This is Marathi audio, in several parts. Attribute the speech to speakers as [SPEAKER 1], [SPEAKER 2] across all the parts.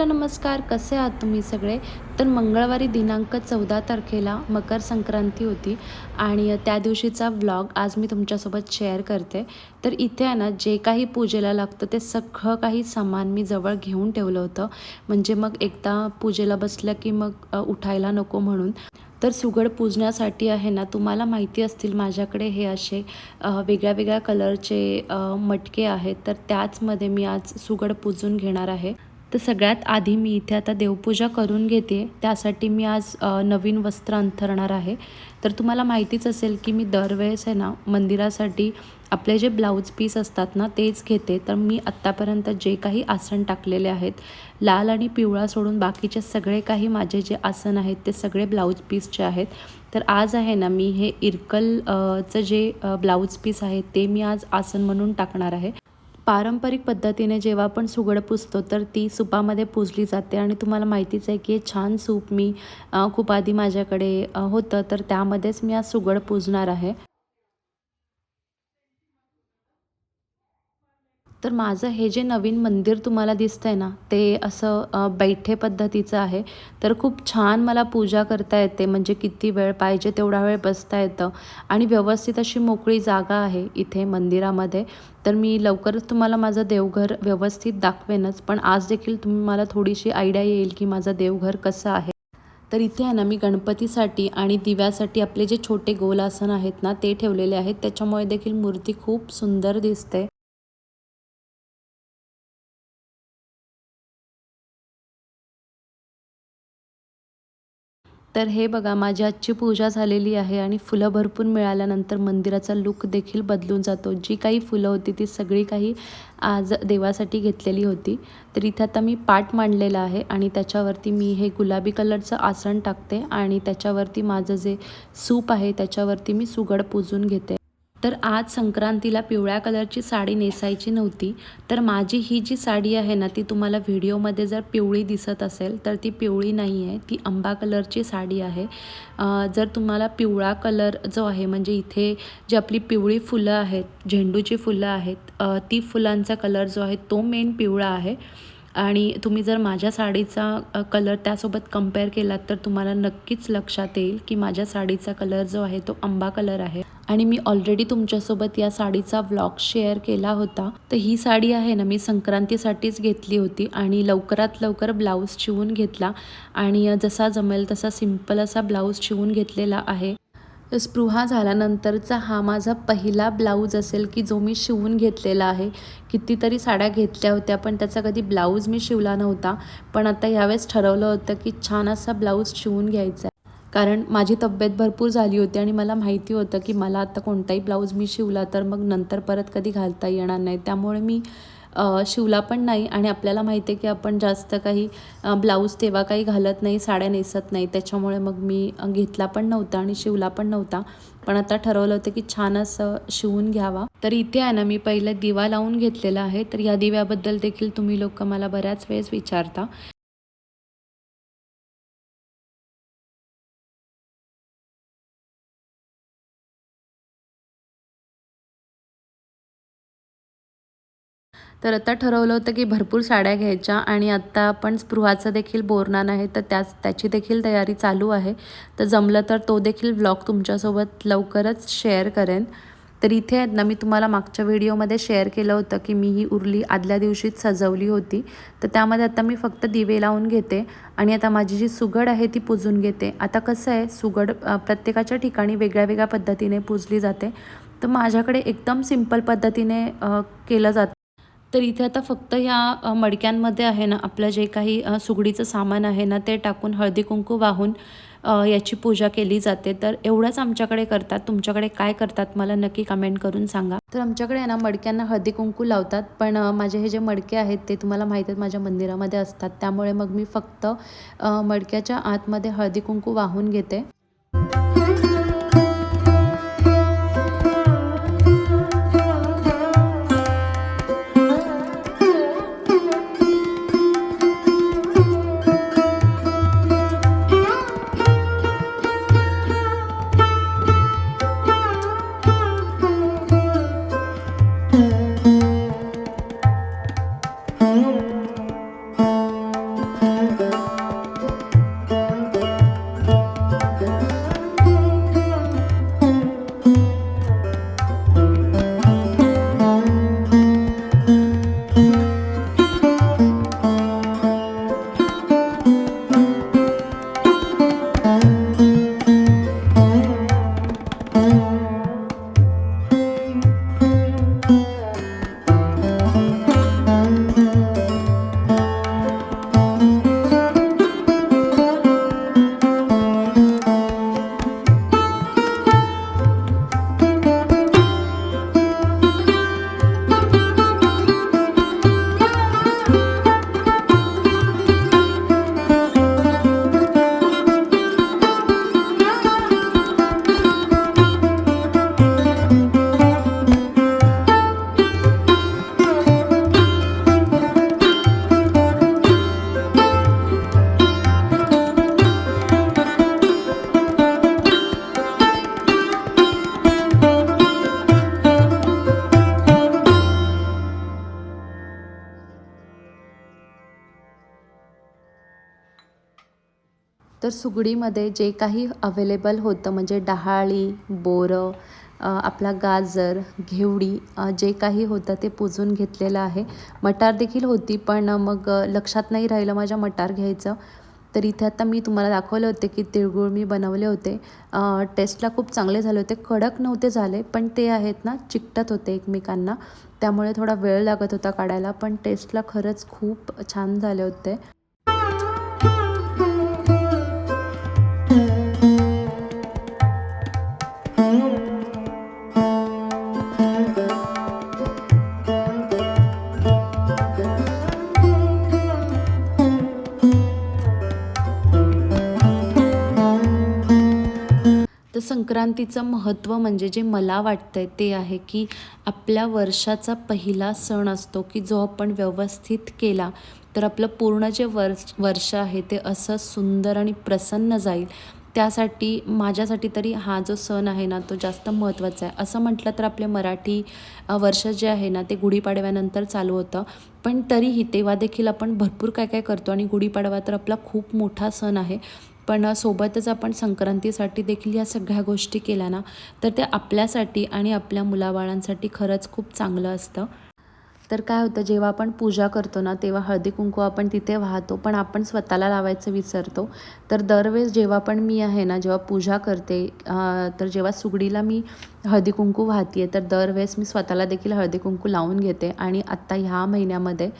[SPEAKER 1] सर्वांना नमस्कार. कसे आहात तुम्ही सगळे? तर मंगळवारी दिनांक चौदा तारखेला मकर संक्रांती होती आणि त्या दिवशीचा व्लॉग आज मी तुमच्यासोबत शेअर करते. तर इथे आहे ना जे काही पूजेला लागतं ते सगळं काही सामान मी जवळ घेऊन ठेवलं होतं. म्हणजे मग एकदा पूजेला बसलं की मग उठायला नको म्हणून. तर सुगड पूजण्यासाठी आहे ना तुम्हाला माहिती असतील माझ्याकडे हे असे वेगळ्या वेगळ्या कलरचे मटके आहेत. तर त्याचमध्ये मी आज सुगड पूजून घेणार आहे. तर सगळ्यात आधी मी इथे आता देवपूजा करून घेते. त्यासाठी मी आज नवीन वस्त्र अंथरणार आहे. तर तुम्हाला माहितीच असेल की मी दरवेळेस आहे ना मंदिरासाठी आपले जे ब्लाऊज पीस असतात ना तेच घेते. तर मी आत्तापर्यंत जे काही आसन टाकलेले आहेत लाल आणि पिवळा सोडून बाकीचे सगळे काही माझे जे आसन आहेत ते सगळे ब्लाऊज पीसचे आहेत. तर आज आहे ना मी हे इरकलचं चं जे ब्लाऊज पीस आहे ते मी आज आसन म्हणून टाकणार आहे. पारंपरिक पद्धतीने जेव्हा आपण सुगड पुसतो तर ती सुपामध्ये पुजली जाते. आणि तुम्हाला माहितीच आहे की हे छान सूप मी खूप आधी माझ्याकडे होतं. तर त्यामध्येच मी आज सुगड पूजणार आहे. तर माझं हे जे नवीन मंदिर तुम्हाला दिसतंय ना ते असं बैठे पद्धतीचं आहे. तर खूप छान मला पूजा करता येते. म्हणजे किती वेळ पाहिजे तेवढा वेळ बसता येतं. आणि व्यवस्थित अशी मोकळी जागा आहे इथे मंदिरामध्ये. तर मी लवकरच तुम्हाला माझं देवघर व्यवस्थित दाखवेनच. पण आज देखील तुम्ही मला थोडीशी आयडिया येईल की माझं देवघर कसं आहे. तर इथे आहे ना मी गणपतीसाठी आणि दिव्यासाठी आपले जे छोटे गोल आसन आहेत ना ते ठेवलेले आहेत. त्याच्यामुळे देखील मूर्ती खूप सुंदर दिसते. तर हे बघा माझी आजची पूजा झालेली आहे आणि फुलं भरपूर मिळाल्यानंतर मंदिराचा लुक देखील बदलून जातो. जी काही फुलं होती ती सगळी काही आज देवासाठी घेतलेली होती. तर इथे आता मी पाट मांडलेला आहे आणि त्याच्यावरती मी हे गुलाबी कलरचं आसन टाकते आणि त्याच्यावरती माझं जे सूप आहे त्याच्यावरती मी सुगड पुजून घेते. तर आज संक्रांतीला पिवळ्या कलरची साडी नेसायची नव्हती. तर माझी ही जी साडी आहे ना ती तुम्हाला व्हिडिओमध्ये जर पिवळी दिसत असेल तर ती पिवळी नाही आहे ती आंबा कलरची साडी आहे. जर तुम्हाला पिवळा कलर जो आहे म्हणजे इथे जी आपली पिवळी फुलं आहेत झेंडूची फुलं आहेत ती फुलांचा कलर जो आहे तो मेन पिवळा आहे. आणि तुम्ही जर माझ्या साडीचा कलर त्यासोबत कंपेअर केलात तर तुम्हाला नक्कीच लक्षात येईल की माझ्या साडीचा कलर जो आहे तो आंबा कलर आहे. आणि मी ऑलरेडी तुमच्यासोबत या साडीचा व्लॉग शेअर केला होता. तर ही साडी आहे ना मी संक्रांतीसाठीच घेतली होती आणि लवकरात लवकर ब्लाऊज शिवून घेतला. आणि जसा जमेल तसा सिंपल असा ब्लाऊज शिवून घेतलेला आहे. स्पृहा झाल्यानंतरचा हा माझा पहिला ब्लाऊज असेल की जो मी शिवून घेतलेला आहे. कितीतरी साड्या घेतल्या होत्या पण त्याचा कधी ब्लाऊज मी शिवला नव्हता. पण आता यावेळेस ठरवलं होतं की छान असा ब्लाऊज शिवून घ्यायचा आहे. कारण माझी तब्येत भरपूर झाली होती आणि मला माहिती होतं की मला आता कोणताही ब्लाऊज मी शिवला तर मग नंतर परत कधी घालता येणार नाही. त्यामुळे मी शिवला पण नाही आणि आपल्याला माहिती आहे की आपण जास्त काही ब्लाऊज तेव्हा काही घालत नाही साड्या नेसत नाही. त्याच्यामुळे मग मी घेतला पण नव्हता आणि शिवला पण नव्हता. पण आता ठरवलं होतं की छान असं शिवून घ्यावा. तर इथे आहे ना मी पहिलं दिवा लावून घेतलेला आहे. तर या दिव्याबद्दल देखील तुम्ही लोक मला बऱ्याच वेळेस विचारता. तर आता ठरवलं होतं की भरपूर साड्या घ्यायच्या आणि आत्ता आपण स्पृहाचं देखील बोरणार आहे तर त्याच त्याची देखील तयारी चालू आहे. तर जमलं तर तो देखील व्लॉग तुमच्यासोबत लवकरच शेअर करेन. तर इथे आहेत ना मी तुम्हाला मागच्या व्हिडिओमध्ये शेअर केलं होतं की मी ही उरली आदल्या दिवशीच सजवली होती. तर त्यामध्ये आता मी फक्त दिवे लावून घेते आणि आता माझी जी सुगड आहे ती पुजून घेते. आता कसं आहे सुगड प्रत्येकाच्या ठिकाणी वेगळ्या वेगळ्या पद्धतीने पूजली जाते. तर माझ्याकडे एकदम सिंपल पद्धतीने केलं जातं. तर इथे आता फक्त ह्या मडक्यांमध्ये आहे ना आपलं जे काही सुगडीचं सामान आहे ना ते टाकून हळदी कुंकू वाहून याची पूजा केली जाते. तर एवढंच आमच्याकडे करतात. तुमच्याकडे काय करतात मला नक्की कमेंट करून सांगा. तर आमच्याकडे आहे ना मडक्यांना हळदी कुंकू लावतात. पण माझे हे जे मडके आहेत ते तुम्हाला माहीत आहेत माझ्या मंदिरामध्ये असतात. त्यामुळे मग मी फक्त मडक्याच्या आतमध्ये हळदी कुंकू वाहून घेते. सुगडीमध्ये जे काही अवेलेबल होतं म्हणजे डहाळी बोरं आपला गाजर घेवडी जे काही होतं ते पुजून घेतलेलं आहे. मटार देखील होती पण मग लक्षात नाही राहिलं माझ्या मटार घ्यायचं. तर इथे आता मी तुम्हाला दाखवले होते की तिळगुळ मी बनवले होते. टेस्टला खूप चांगले झाले होते. कडक नव्हते झाले पण ते आहेत ना चिकटत होते एकमेकांना. त्यामुळे थोडा वेळ लागत होता काढायला पण टेस्टला खरंच खूप छान झाले होते. संक्रांतीचं महत्त्व म्हणजे जे मला वाटतं आहे ते आहे की आपल्या वर्षाचा पहिला सण असतो की जो आपण व्यवस्थित केला तर आपलं पूर्ण जे वर्ष वर्ष आहे ते असं सुंदर आणि प्रसन्न जाईल. त्यासाठी माझ्यासाठी तरी हा जो सण आहे ना तो जास्त महत्त्वाचा आहे. असं म्हटलं तर आपले मराठी वर्ष जे आहे ना ते गुढीपाडव्यानंतर चालू होतं. पण तरीही तेव्हा देखील आपण भरपूर काय काय करतो आणि गुढीपाडवा तर आपला खूप मोठा सण आहे. पण सोबतच आपण संक्रांतीसाठी देखील या सगळ्या गोष्टी केल्या ना तर ते आपल्यासाठी आणि आपल्या मुलाबाळांसाठी खरंच खूप चांगलं असतं. तर काय होतं जेव्हा आपण पूजा करतो ना तेव्हा हळदी कुंकू आपण तिथे वाहतो पण आपण स्वतःला लावायचं विसरतो. तर दरवेळेस जेव्हा पण मी आहे ना जेव्हा पूजा करते तर जेव्हा सुगडीला मी हळदी कुंकू वाहते तर दरवेळेस मी स्वतःला देखील हळदी कुंकू लावून घेते. आणि आत्ता ह्या महिन्यामध्ये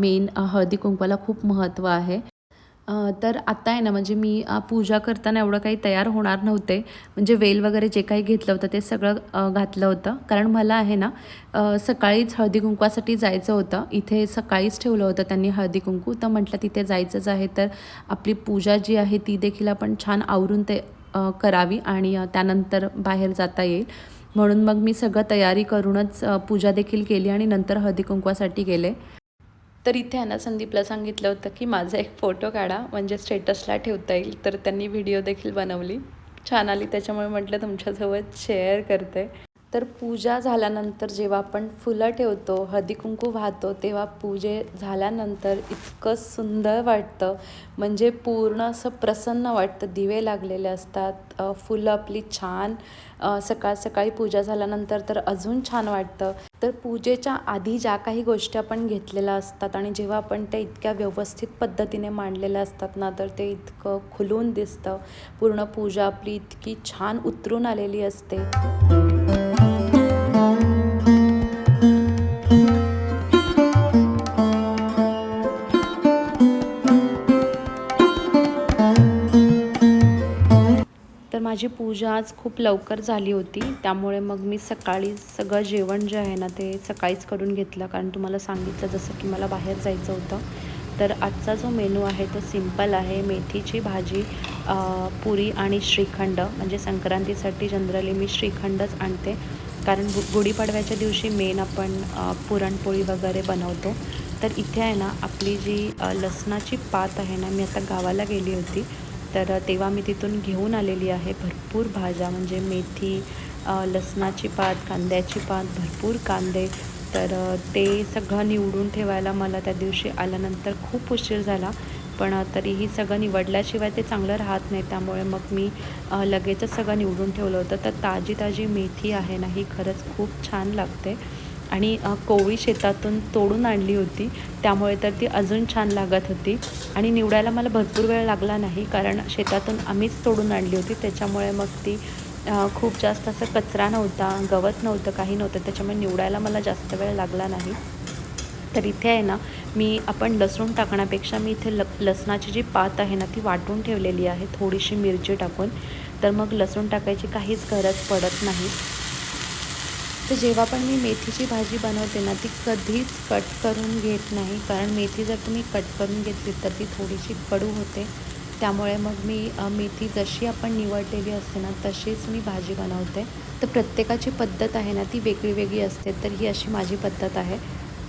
[SPEAKER 1] मेन हळदी कुंकवाला खूप महत्त्व आहे. तर आता आहे ना म्हणजे मी पूजा करताना एवढं काही तयार होणार नव्हते. म्हणजे वेल वगैरे जे काही घेतलं होतं ते सगळं घातलं होतं. कारण मला आहे ना सकाळीच हळदी कुंकवासाठी जायचं होतं. इथे सकाळीच ठेवलं होतं त्यांनी हळदी कुंकू. तर म्हटलं तिथे जायचंच आहे. तर आपली पूजा जी आहे ती देखील आपण छान आवरून ते करावी आणि त्यानंतर बाहेर जाता येईल. म्हणून मग मी सगळं तयारी करूनच पूजा देखील केली आणि नंतर हळदी कुंकवासाठी गेले. तर इथे आहे ना संदीपला सांगितलं होतं की माझा एक फोटो काढा म्हणजे स्टेटसला ठेवता येईल. तर त्यांनी व्हिडिओ देखील बनवली. छान आली. त्याच्यामुळे म्हटलं तुमच्यासोबत शेअर करते. तर पूजा झाल्यानंतर जेव्हा आपण फुलं ठेवतो हळदीकुंकू वाहतो तेव्हा पूजे झाल्यानंतर इतकं सुंदर वाटतं. म्हणजे पूर्ण असं प्रसन्न वाटतं. दिवे लागलेले असतात फुलं आपली छान सकाळ सकाळी पूजा झाल्यानंतर तर अजून छान वाटतं. तर पूजेच्या आधी ज्या काही गोष्टी आपण घेतलेल्या असतात आणि जेव्हा आपण त्या इतक्या व्यवस्थित पद्धतीने मांडलेल्या असतात ना तर ते इतकं खुलून दिसतं. पूर्ण पूजा आपली इतकी छान उतरून आलेली असते. माझी पूजा आज खूप लवकर झाली होती. त्यामुळे मग मी सकाळी सगळं जेवण जे आहे ना ते सकाळीच करून घेतलं. कारण तुम्हाला सांगितलं जसं की मला बाहेर जायचं होतं. तर आजचा जो मेनू आहे तो सिंपल आहे. मेथीची भाजी पुरी आणि श्रीखंड. म्हणजे संक्रांतीसाठी जनरली मी श्रीखंडच आणते. कारण गु गुढीपाडव्याच्या दिवशी मेन आपण पुरणपोळी वगैरे बनवतो. तर इथे आहे ना आपली जी लसणाची पात आहे ना मी आता गावाला गेली होती. तर तेव्हा मी तिथून घेऊन आलेली आहे. भरपूर भाज्या म्हणजे मेथी लसणाची पात कांद्याची पात भरपूर कांदे. तर ते सगळं निवडून ठेवायला मला त्या दिवशी आल्यानंतर खूप उशीर झाला. पण तरीही सगळं निवडल्याशिवाय ते चांगलं राहत नाही. त्यामुळे मग मी लगेचच सगळं निवडून ठेवलं होतं. तर ताजी ताजी मेथी आहे ना ही खरंच खूप छान लागते. आणि कोवळी शेतातून तोडून आणली होती. त्यामुळे तर ती अजून छान लागत होती. आणि निवडायला मला भरपूर वेळ लागला नाही कारण शेतातून आम्हीच तोडून आणली होती. त्याच्यामुळे मग ती खूप जास्त असं कचरा नव्हता गवत नव्हतं काही नव्हतं. त्याच्यामुळे निवडायला मला जास्त वेळ लागला नाही. तर इथे आहे ना मी आपण लसूण टाकण्यापेक्षा मी इथे ल लसणाची जी पात आहे ना ती वाटून ठेवलेली आहे. थोडीशी मिरची टाकून. तर मग लसूण टाकायची काहीच गरज पडत नाही. तर जेव्हा पण मी मेथीची भाजी बनवते ना ती कधीच कट करून घेत नाही. कारण मेथी जर तुम्ही कट करून घेतली तर ती थोडीशी कडू होते. त्यामुळे मग मी मेथी जशी आपण निवडलेली असते ना तशीच मी भाजी बनवते. तर प्रत्येकाची पद्धत आहे ना ती वेगळी वेगळी असते. तर ही अशी माझी पद्धत आहे.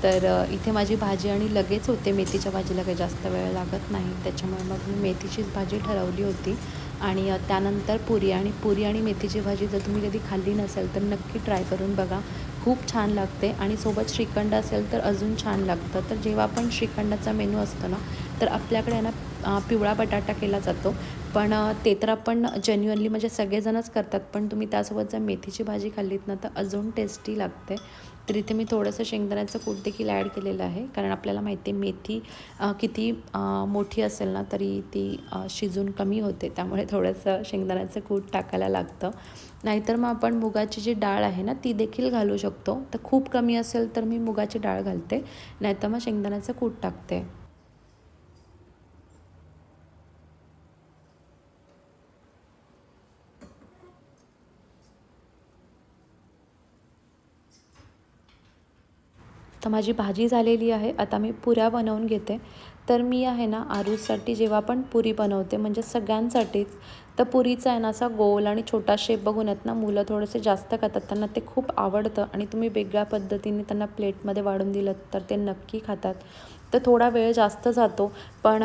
[SPEAKER 1] तर इथे माझी भाजी आणि लगेच होते. मेथीच्या भाजीला काही जास्त वेळ लागत नाही. त्याच्यामुळे मग मी मेथीचीच भाजी ठरवली होती. आणि त्यानंतर पुरी आणि पुरी आणि मेथीची भाजी जर तुम्ही कधी खाल्ली नसेल तर नक्की ट्राय करून बघा. खूप छान लागते आणि सोबत श्रीखंड असेल तर अजून छान लागतं. तर जेव्हा आपण श्रीखंडाचा मेनू असतो ना तर आपल्याकडे आहे ना पिवळा बटाटा केला जातो. पण ते तर आपण जेन्युअनली म्हणजे सगळेजणच करतात पण तुम्ही त्यासोबत जर मेथीची भाजी खाल्लीत ना तर अजून टेस्टी लागते. तर इथे मी थोडंसं शेंगदाण्याचं कूट देखील ॲड केलेलं आहे. कारण आपल्याला माहिती आहे मेथी किती मोठी असेल ना तरी ती शिजून कमी होते. त्यामुळे थोडंसं शेंगदाण्याचं कूट टाकायला लागतं. नाहीतर मग आपण मुगाची जी डाळ आहे ना ती देखील घालू शकतो. तर खूप कमी असेल तर मी मुगाची डाळ घालते. नाहीतर मग शेंगदाण्याचं कूट टाकते. तर माझी भाजी झालेली आहे आता मी पुऱ्या बनवून घेते. तर मी आहे ना आरूसाठी जेव्हा पण पुरी बनवते म्हणजे सगळ्यांसाठीच तर पुरीचा आहे ना असा गोल आणि छोटा शेप बघून आहेत ना मुलं थोडेसे जास्त खातात त्यांना ते खूप आवडतं आणि तुम्ही वेगळ्या पद्धतीने त्यांना प्लेटमध्ये वाढून दिलं तर ते नक्की खातात. तर थोडा वेळ जास्त जातो पण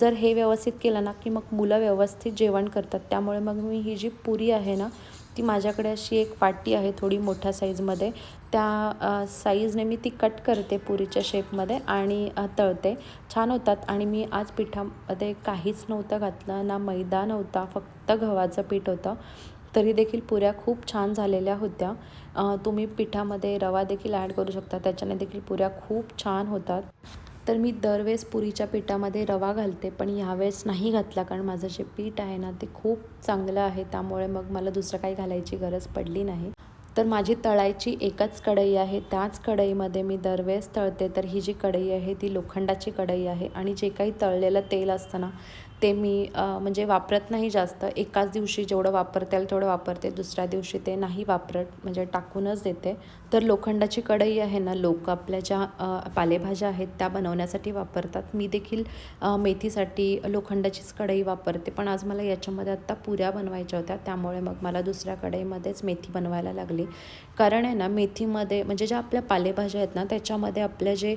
[SPEAKER 1] जर हे व्यवस्थित केलं ना की मग मुलं व्यवस्थित जेवण करतात त्यामुळे मग मी ही जी पुरी आहे ना ती माझ्याकडे अशी एक वाटी आहे थोडी मोठ्या साईजमध्ये त्या साईजने मी ती कट करते पुरीच्या शेपमध्ये आणि तळते. छान होतात आणि मी आज पिठामध्ये काहीच नव्हतं घातलं ना मैदा नव्हता फक्त गव्हाचं पीठ होतं. तरी देखील पुऱ्या खूप छान झालेल्या होत्या. तुम्ही पिठामध्ये रवा देखील ॲड करू शकता त्याच्याने देखील पुऱ्या खूप छान होतात. तर मी दरवेळेस पुरीच्या पिठामध्ये रवा घालते पण ह्यावेळेस नाही घातला कारण माझं जे पीठ आहे ना ते खूप चांगलं आहे. त्यामुळे मग मला दुसरं काही घालायची गरज पडली नाही. तर माझी तळायची एकच कढई आहे. त्याच कढईमध्ये मी दरवेळेस तळते. तर ही जी कढई आहे ती लोखंडाची कढई आहे. आणि जे काही तळलेलं तेल असतं ना ते मी म्हणजे वापरत नाही जास्त. एकाच दिवशी जेवढं वापरता येईल तेवढं वापरते. दुसऱ्या दिवशी ते नाही वापरत म्हणजे टाकूनच देते. तर लोखंडाची कढई आहे ना लोक आपल्या ज्या पालेभाज्या आहेत त्या बनवण्यासाठी वापरतात. मी देखील मेथीसाठी लोखंडाचीच कढई वापरते. पण आज मला याच्यामध्ये आत्ता पुऱ्या बनवायच्या होत्या. त्यामुळे मग मला दुसऱ्या कढईमध्येच मेथी बनवायला लागली. कारण आहे ना मेथीमध्ये म्हणजे ज्या आपल्या पालेभाज्या आहेत ना त्याच्यामध्ये आपल्या जे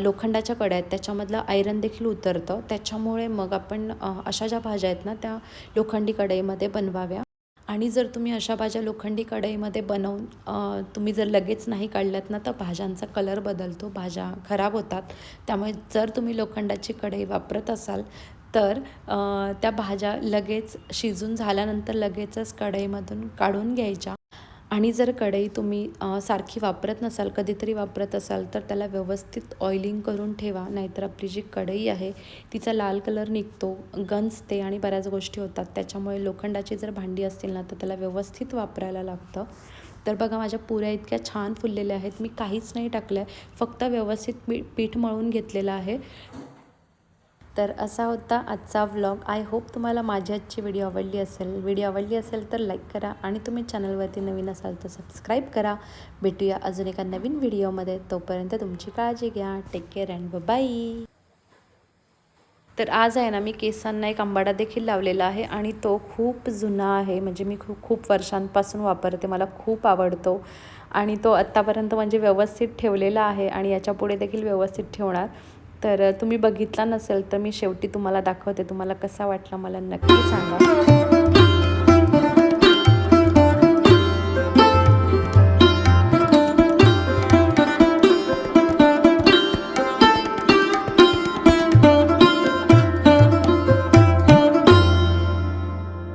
[SPEAKER 1] लोखंडाच्या कड्या आहेत त्याच्यामधलं आयरन देखील उतरतं. त्याच्यामुळे मग आपण अशा ज्या भाज्या आहेत ना त्या लोखंडी कढईमध्ये बनवाव्या. आणि जर तुम्ही अशा भाज्या लोखंडी कढईमध्ये बनवून तुम्ही जर लगेच नाही काढल्यात ना तर भाज्यांचा कलर बदलतो भाज्या खराब होतात. त्यामुळे जर तुम्ही लोखंडाची कढई वापरत असाल तर त्या भाज्या लगेच शिजून झाल्यानंतर लगेचच कढईमधून काढून घ्यायच्या. आणि जर कढई तुम्ही सारखी वापरत नसाल कधीतरी वापरत असाल तर त्याला व्यवस्थित ऑइलिंग करून ठेवा. नाहीतर आपली जी कढई आहे तिचा लाल कलर निघतो गंजते आणि बऱ्याच गोष्टी होतात. त्याच्यामुळे लोखंडाची जर भांडी असतील ना तर त्याला व्यवस्थित वापरायला लागतं. तर बघा माझ्या पुऱ्या इतक्या छान फुललेल्या आहेत. मी काहीच नाही टाकलं आहे फक्त व्यवस्थित पी पीठ मळून घेतलेलं आहे. तर असा होता आजचा व्लॉग आय होप तुम्हाला माझी आजची व्हिडिओ आवडली असेल. व्हिडिओ आवडली असेल तर लाईक करा आणि तुम्ही चॅनलवरती नवीन असाल तर सबस्क्राईब करा. भेटूया अजून एका नवीन व्हिडिओमध्ये तोपर्यंत तुमची काळजी घ्या. टेक केअर अँड बाय तर आज आहे ना मी केसांना एक आंबाडा देखील लावलेला आहे आणि तो खूप जुना आहे. म्हणजे मी खूप खूप वर्षांपासून वापरते. मला खूप आवडतो. आणि तो आत्तापर्यंत म्हणजे व्यवस्थित ठेवलेला आहे आणि याच्यापुढे देखील व्यवस्थित ठेवणार. तर तुम्ही बघितला नसेल तर मी शेवटी तुम्हाला दाखवते. तुम्हाला कसा वाटला मला नक्की सांगा.